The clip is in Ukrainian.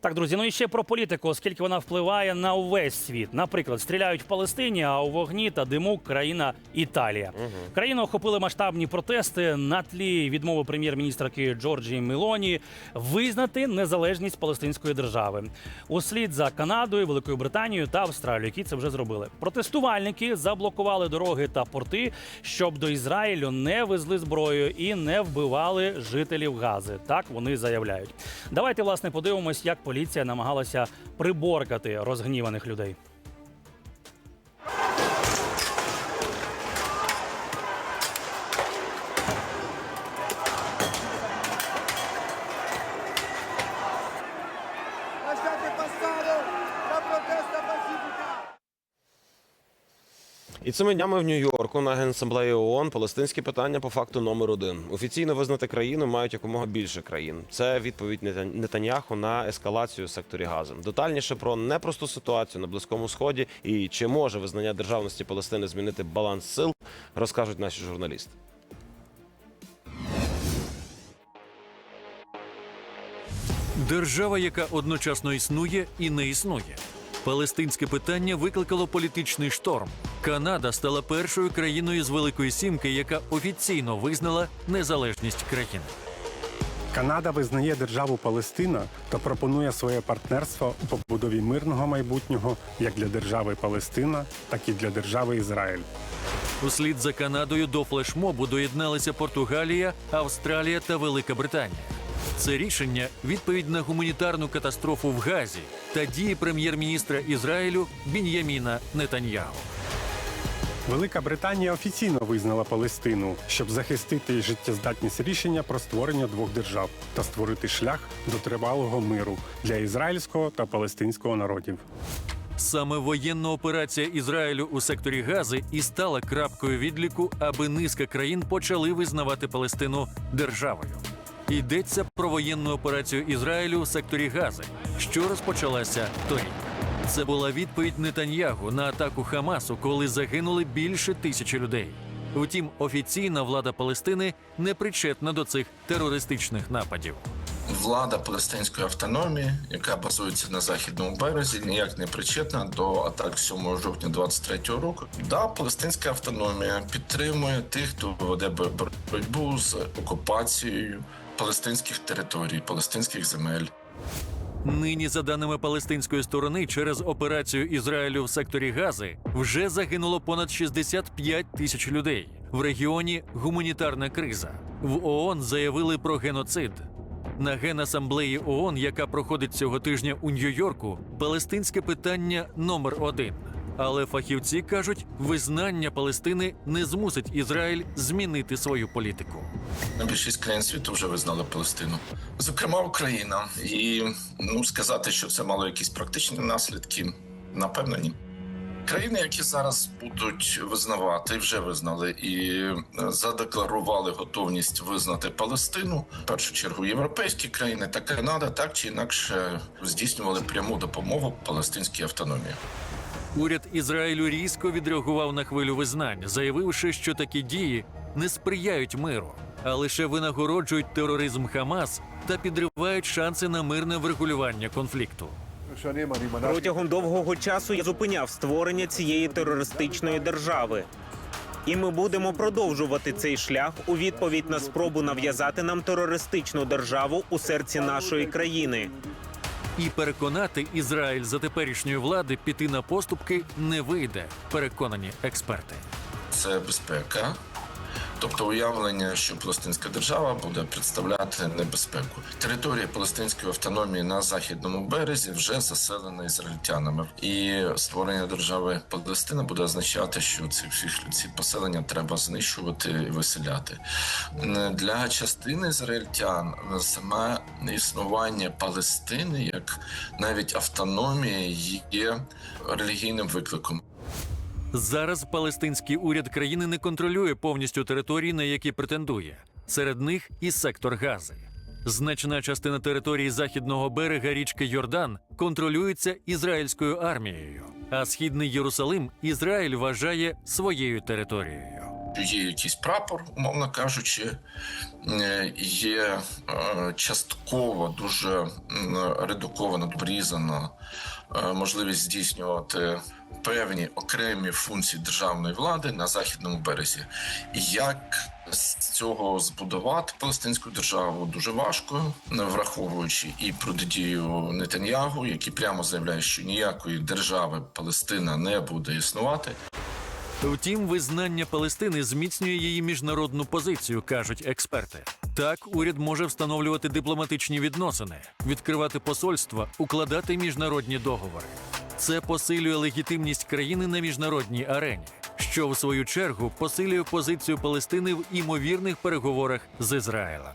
Так, друзі, ну і ще про політику, оскільки вона впливає на увесь світ. Наприклад, стріляють в Палестині, а у вогні та диму країна Італія. Країну охопили масштабні протести на тлі відмови прем'єр-міністрки Джорджії Мелоні визнати незалежність палестинської держави. Услід за Канадою, Великою Британією та Австралією, які це вже зробили. Протестувальники заблокували дороги та порти, щоб до Ізраїлю не везли зброю і не вбивали жителів Гази. Так вони заявляють. Давайте власне подивимось, як поліція намагалася приборкати розгніваних людей. І цими днями в Нью-Йорку на генасамблеї ООН палестинські питання по факту номер один. Офіційно визнати країну мають якомога більше країн. Це відповідь Нета- Нетаньяху на ескалацію в секторі Гази. Детальніше про непросту ситуацію на близькому сході і чи може визнання державності Палестини змінити баланс сил, розкажуть наші журналісти. Держава, яка одночасно існує і не існує. Палестинське питання викликало політичний шторм. Канада стала першою країною з Великої Сімки, яка офіційно визнала незалежність країни. Канада визнає державу Палестина та пропонує своє партнерство у побудові мирного майбутнього як для держави Палестина, так і для держави Ізраїль. Услід за Канадою до флешмобу доєдналися Португалія, Австралія та Велика Британія. Це рішення відповідь на гуманітарну катастрофу в Газі та дії прем'єр-міністра Ізраїлю Бін'яміна Нетаньяху. Велика Британія офіційно визнала Палестину, щоб захистити життєздатність рішення про створення двох держав та створити шлях до тривалого миру для ізраїльського та палестинського народів. Саме воєнна операція Ізраїлю у секторі Гази і стала крапкою відліку, аби низка країн почали визнавати Палестину державою. Йдеться про воєнну операцію Ізраїлю у секторі Гази, що розпочалася торік. Це була відповідь Нетаньягу на атаку Хамасу, коли загинули більше тисячі людей. Втім, офіційна влада Палестини не причетна до цих терористичних нападів. Влада палестинської автономії, яка базується на західному березі, ніяк не причетна до атак 7 жовтня 23-го року. Да, палестинська автономія підтримує тих, хто веде боротьбу з окупацією палестинських територій, палестинських земель. Нині, за даними палестинської сторони, через операцію Ізраїлю в секторі Гази вже загинуло понад 65 тисяч людей. В регіоні гуманітарна криза. В ООН заявили про геноцид. На генасамблеї ООН, яка проходить цього тижня у Нью-Йорку, палестинське питання номер один. Але фахівці кажуть, визнання Палестини не змусить Ізраїль змінити свою політику. Більшість країн світу вже визнали Палестину, зокрема Україна. І ну сказати, що це мало якісь практичні наслідки, напевно, ні. Країни, які зараз будуть визнавати, вже визнали і е, задекларували готовність визнати Палестину. В першу чергу європейські країни та Канада так чи інакше здійснювали пряму допомогу палестинській автономії. Уряд Ізраїлю різко відреагував на хвилю визнань, заявивши, що такі дії не сприяють миру, а лише винагороджують тероризм Хамас та підривають шанси на мирне врегулювання конфлікту. Протягом довгого часу я зупиняв створення цієї терористичної держави, і ми будемо продовжувати цей шлях у відповідь на спробу нав'язати нам терористичну державу у серці нашої країни. І переконати Ізраїль за теперішньої влади піти на поступки не вийде, переконані експерти. це безпека. Тобто уявлення, що Палестинська держава буде представляти небезпеку. Територія Палестинської автономії на західному березі вже заселена ізраїльтянами, і створення держави Палестина буде означати, що ці всі ці поселення треба знищувати і виселяти. Для частини ізраїльтян саме існування Палестини як навіть автономія є релігійним викликом. Зараз палестинський уряд країни не контролює повністю території, на які претендує. Серед них і сектор Гази. Значна частина території західного берега річки Йордан контролюється ізраїльською армією, а східний Єрусалим Ізраїль вважає своєю територією. Є якийсь прапор, умовно кажучи, е, є е, частково дуже м, редукована, обрізана е, можливість здійснювати певні окремі функції державної влади на західному березі. Як з цього збудувати палестинську державу дуже важко, враховуючи і протидію Нетаньягу, який прямо заявляє, що ніякої держави Палестина не буде існувати. Втім, визнання Палестини зміцнює її міжнародну позицію, кажуть експерти. Так, уряд може встановлювати дипломатичні відносини, відкривати посольства, укладати міжнародні договори. Це посилює легітимність країни на міжнародній арені, що в свою чергу посилює позицію Палестини в імовірних переговорах з Ізраїлем.